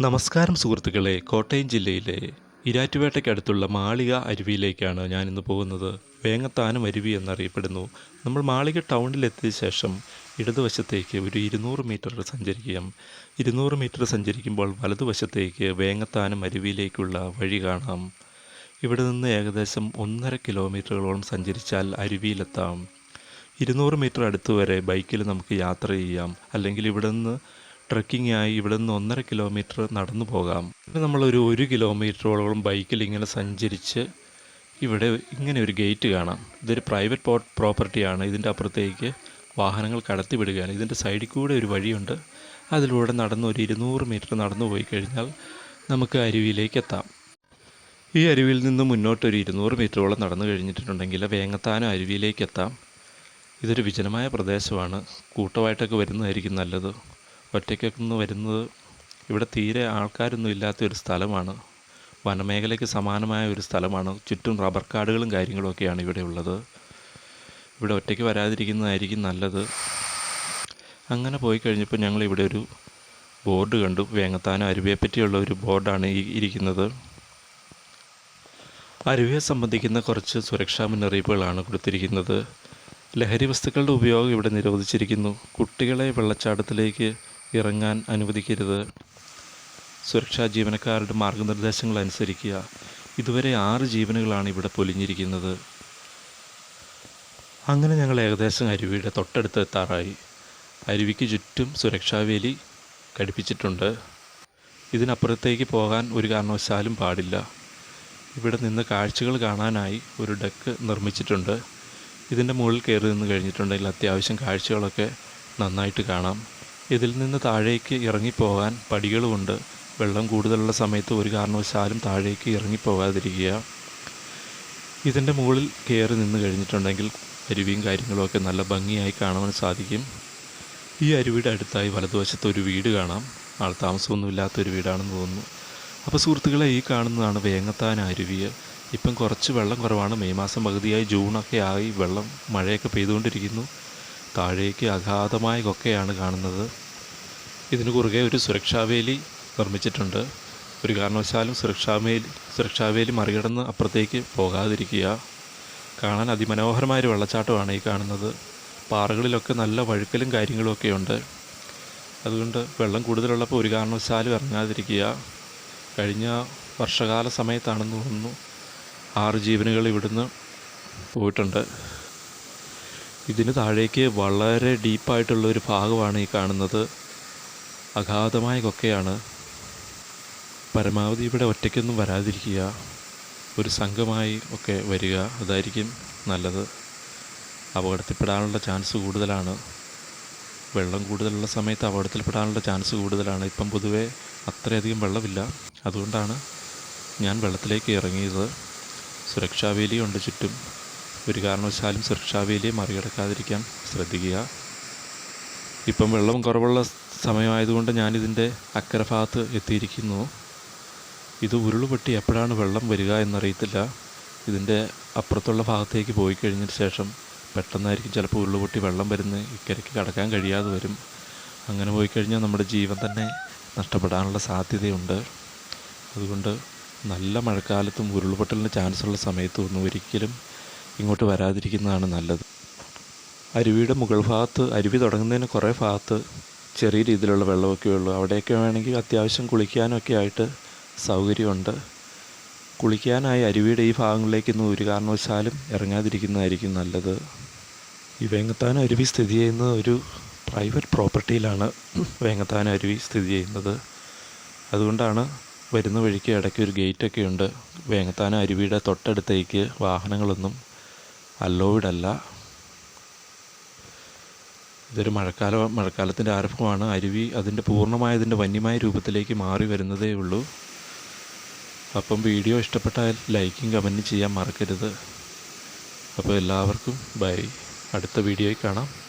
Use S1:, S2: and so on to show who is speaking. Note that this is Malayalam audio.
S1: നമസ്കാരം സുഹൃത്തുക്കളെ. കോട്ടയം ജില്ലയിലെ ഇരാറ്റുപേട്ടയ്ക്കടുത്തുള്ള മാളിക അരുവിയിലേക്കാണ് ഞാൻ ഇന്ന് പോകുന്നത്. വേങ്ങത്താനം അരുവി എന്നറിയപ്പെടുന്നു. നമ്മൾ മാളിക ടൗണിലെത്തിയ ശേഷം ഇടതുവശത്തേക്ക് ഒരു ഇരുന്നൂറ് മീറ്റർ സഞ്ചരിക്കാം ഇരുന്നൂറ് മീറ്റർ സഞ്ചരിക്കുമ്പോൾ വലതുവശത്തേക്ക് വേങ്ങത്താനം അരുവിയിലേക്കുള്ള വഴി കാണാം. ഇവിടെ നിന്ന് ഏകദേശം ഒന്നര കിലോമീറ്ററുകളോളം സഞ്ചരിച്ചാൽ അരുവിയിലെത്താം. ഇരുന്നൂറ് മീറ്റർ അടുത്തുവരെ ബൈക്കിൽ നമുക്ക് യാത്ര ചെയ്യാം. അല്ലെങ്കിൽ ഇവിടെ നിന്ന് ട്രക്കിംഗ് ആയി ഇവിടെ നിന്ന് ഒന്നര കിലോമീറ്റർ നടന്നു പോകാം. പിന്നെ നമ്മളൊരു ഒരു കിലോമീറ്ററോളം ബൈക്കിൽ ഇങ്ങനെ സഞ്ചരിച്ച് ഇവിടെ ഇങ്ങനെ ഒരു ഗേറ്റ് കാണാം. ഇതൊരു പ്രൈവറ്റ് പോ പ്രോപ്പർട്ടിയാണ്. ഇതിന്റെ അപ്പുറത്തേക്ക് വാഹനങ്ങൾ കടത്തിവിടുകയാണ് ഇതിന്റെ സൈഡിൽ കൂടെ ഒരു വഴിയുണ്ട്. അതിലൂടെ നടന്ന് ഒരു ഇരുന്നൂറ് മീറ്റർ നടന്നു പോയി കഴിഞ്ഞാൽ നമുക്ക് അരുവിയിലേക്ക് എത്താം. ഈ അരുവിയിൽ നിന്ന് മുന്നോട്ട് ഒരു ഇരുന്നൂറ് മീറ്ററോളം നടന്നു കഴിഞ്ഞിട്ടുണ്ടെങ്കിൽ വേങ്ങത്താനം അരുവിയിലേക്ക് എത്താം. ഇതൊരു വിജനമായ പ്രദേശമാണ്. കൂട്ടമായിട്ടൊക്കെ വരുന്നതായിരിക്കും നല്ലത്. ഒറ്റയ്ക്കൊക്കെ വരുന്നത് ഇവിടെ തീരെ ആൾക്കാരൊന്നും ഇല്ലാത്ത ഒരു സ്ഥലമാണ്. വനമേഖലയ്ക്ക് സമാനമായ ഒരു സ്ഥലമാണ്. ചുറ്റും റബ്ബർ കാടുകളും കാര്യങ്ങളുമൊക്കെയാണ് ഇവിടെ ഉള്ളത്. ഇവിടെ ഒറ്റയ്ക്ക് വരാതിരിക്കുന്നതായിരിക്കും നല്ലത്. അങ്ങനെ പോയി കഴിഞ്ഞപ്പോൾ ഞങ്ങൾ ഇവിടെ ഒരു ബോർഡ് കണ്ടു. വേങ്ങത്താനം അരുവിയെ പറ്റിയുള്ള ഒരു ബോർഡാണ് ഈ ഇരിക്കുന്നത്. അരുവിയെ സംബന്ധിക്കുന്ന കുറച്ച് സുരക്ഷാ മുന്നറിയിപ്പുകളാണ് കൊടുത്തിരിക്കുന്നത്. ലഹരി വസ്തുക്കളുടെ ഉപയോഗം ഇവിടെ നിരോധിച്ചിരിക്കുന്നു. കുട്ടികളെ വെള്ളച്ചാട്ടത്തിലേക്ക് ഇറങ്ങാൻ അനുവദിക്കരുത്. സുരക്ഷാ ജീവനക്കാരുടെ മാർഗനിർദ്ദേശങ്ങൾ അനുസരിക്കുക. ഇതുവരെ ആറ് ജീവനുകളാണ് ഇവിടെ പൊലിഞ്ഞിരിക്കുന്നത്. അങ്ങനെ ഞങ്ങൾ ഏകദേശം അരുവിയുടെ തൊട്ടടുത്ത് എത്താറായി. അരുവിക്ക് ചുറ്റും സുരക്ഷാവേലി ഘടിപ്പിച്ചിട്ടുണ്ട്. ഇതിനപ്പുറത്തേക്ക് പോകാൻ ഒരു കാരണവശാലും പാടില്ല. ഇവിടെ നിന്ന് കാഴ്ചകൾ കാണാനായി ഒരു ഡെക്ക് നിർമ്മിച്ചിട്ടുണ്ട്. ഇതിന്റെ മുകളിൽ കയറി നിന്ന് കഴിഞ്ഞിട്ടുണ്ടെങ്കിൽ അത്യാവശ്യം കാഴ്ചകളൊക്കെ നന്നായിട്ട് കാണാം. ഇതിൽ നിന്ന് താഴേക്ക് ഇറങ്ങിപ്പോകാൻ പടികളുമുണ്ട്. വെള്ളം കൂടുതലുള്ള സമയത്ത് ഒരു കാരണവശാലും താഴേക്ക് ഇറങ്ങിപ്പോകാതിരിക്കുക. ഇതിന്റെ മുകളിൽ കയറി നിന്ന് കഴിഞ്ഞിട്ടുണ്ടെങ്കിൽ അരുവിയും കാര്യങ്ങളുമൊക്കെ നല്ല ഭംഗിയായി കാണുവാൻ സാധിക്കും. ഈ അരുവിയുടെ അടുത്തായി വലതുവശത്ത് ഒരു വീട് കാണാം. ആൾ താമസമൊന്നുമില്ലാത്തൊരു വീടാണെന്ന് തോന്നുന്നു. അപ്പോൾ സുഹൃത്തുക്കളെ ഈ കാണുന്നതാണ് വേങ്ങത്താൻ അരുവി. ഇപ്പം കുറച്ച് വെള്ളം കുറവാണ്. മെയ് മാസം പകുതിയായി ജൂണൊക്കെ ആയി വെള്ളം മഴയൊക്കെ പെയ്തുകൊണ്ടിരിക്കുന്നു. താഴേക്ക് അഗാധമായ കൊക്കയാണ് കാണുന്നത്. ഇതിന് കുറുകെ ഒരു സുരക്ഷാവേലി നിർമ്മിച്ചിട്ടുണ്ട്. ഒരു കാരണവശാലും സുരക്ഷാവേലി സുരക്ഷാവേലി മറികടന്ന് അപ്പുറത്തേക്ക് പോകാതിരിക്കുക. കാണാൻ അതിമനോഹരമായൊരു വെള്ളച്ചാട്ടമാണ് ഈ കാണുന്നത്. പാറകളിലൊക്കെ നല്ല വഴുക്കലും കാര്യങ്ങളുമൊക്കെ ഉണ്ട് അതുകൊണ്ട് വെള്ളം കൂടുതലുള്ളപ്പോൾ ഒരു കാരണവശാലും ഇറങ്ങാതിരിക്കുക. കഴിഞ്ഞ വർഷകാല സമയത്താണെന്ന് തോന്നുന്നു ആറ് ജീവനുകൾ ഇവിടുന്ന് പോയിട്ടുണ്ട്. ഇതിന് താഴേക്ക് വളരെ ഡീപ്പായിട്ടുള്ള ഒരു ഭാഗമാണ് ഈ കാണുന്നത്. അഗാധമായ കൊക്കയാണ്. പരമാവധി ഇവിടെ ഒറ്റയ്ക്കൊന്നും വരാതിരിക്കുക. ഒരു സംഘമായി ഒക്കെ വരിക അതായിരിക്കും നല്ലത്. അപകടത്തിൽപ്പെടാനുള്ള ചാൻസ് കൂടുതലാണ്. വെള്ളം കൂടുതലുള്ള സമയത്ത് അപകടത്തിൽപ്പെടാനുള്ള ചാൻസ് കൂടുതലാണ്. ഇപ്പം പൊതുവേ അത്രയധികം വെള്ളമില്ല. അതുകൊണ്ടാണ് ഞാൻ വെള്ളത്തിലേക്ക് ഇറങ്ങിയത്. സുരക്ഷാവേലിയുണ്ട് ചുറ്റും. ഒരു കാരണവശാലും സുരക്ഷാവേലിയെ മറികടക്കാതിരിക്കാൻ ശ്രദ്ധിക്കുക. ഇപ്പം വെള്ളം കുറവുള്ള സമയമായതുകൊണ്ട് ഞാനിതിന്റെ അക്കരഭാഗത്ത് എത്തിയിരിക്കുന്നു. ഇത് ഉരുളുപൊട്ടി എപ്പോഴാണ് വെള്ളം വരിക എന്നറിയത്തില്ല. ഇതിന്റെ അപ്പുറത്തുള്ള ഭാഗത്തേക്ക് പോയി കഴിഞ്ഞതിന് ശേഷം പെട്ടെന്നായിരിക്കും ചിലപ്പോൾ ഉരുളുപൊട്ടി വെള്ളം വരുന്ന ഇക്കരയ്ക്ക് കടക്കാൻ കഴിയാതെ വരും. അങ്ങനെ പോയി കഴിഞ്ഞാൽ നമ്മുടെ ജീവൻ തന്നെ നഷ്ടപ്പെടാനുള്ള സാധ്യതയുണ്ട്. അതുകൊണ്ട് നല്ല മഴക്കാലത്തും ഉരുൾപൊട്ടലിന് ചാൻസുള്ള സമയത്തും ഒന്നും ഒരിക്കലും ഇങ്ങോട്ട് വരാതിരിക്കുന്നതാണ് നല്ലത്. അരുവിയുടെ മുകൾ ഭാഗത്ത് അരുവി തുടങ്ങുന്നതിന് കുറേ ഭാഗത്ത് ചെറിയ രീതിയിലുള്ള വെള്ളമൊക്കെ ഉള്ളൂ. അവിടെയൊക്കെ വേണമെങ്കിൽ അത്യാവശ്യം കുളിക്കാനൊക്കെ ആയിട്ട് സൗകര്യമുണ്ട്. കുളിക്കാനായി അരുവിയുടെ ഈ ഭാഗങ്ങളിലേക്കൊന്നും ഒരു കാരണവശാലും ഇറങ്ങാതിരിക്കുന്നതായിരിക്കും നല്ലത്. ഈ വേങ്ങത്താനം അരുവി സ്ഥിതി ചെയ്യുന്ന ഒരു പ്രൈവറ്റ് പ്രോപ്പർട്ടിയിലാണ് വേങ്ങത്താനം അരുവി സ്ഥിതി ചെയ്യുന്നത്. അതുകൊണ്ടാണ് വരുന്ന വഴിക്ക് ഇടയ്ക്ക് ഒരു ഗേറ്റൊക്കെ ഉണ്ട്. വേങ്ങത്താനം അരുവിയുടെ തൊട്ടടുത്തേക്ക് വാഹനങ്ങളൊന്നും അലോവിഡ് അല്ല. ഇതൊരു മഴക്കാല മഴക്കാലത്തിന്റെ ആരംഭമാണ്. അരുവി അതിന്റെ പൂർണമായ അതിന്റെ വന്യമായ രൂപത്തിലേക്ക് മാറി വരുന്നതേ ഉള്ളൂ. അപ്പം വീഡിയോ ഇഷ്ടപ്പെട്ടാൽ ലൈക്കും കമന്റും ചെയ്യാൻ മറക്കരുത്. അപ്പോൾ എല്ലാവർക്കും ബൈ. അടുത്ത വീഡിയോയിൽ കാണാം.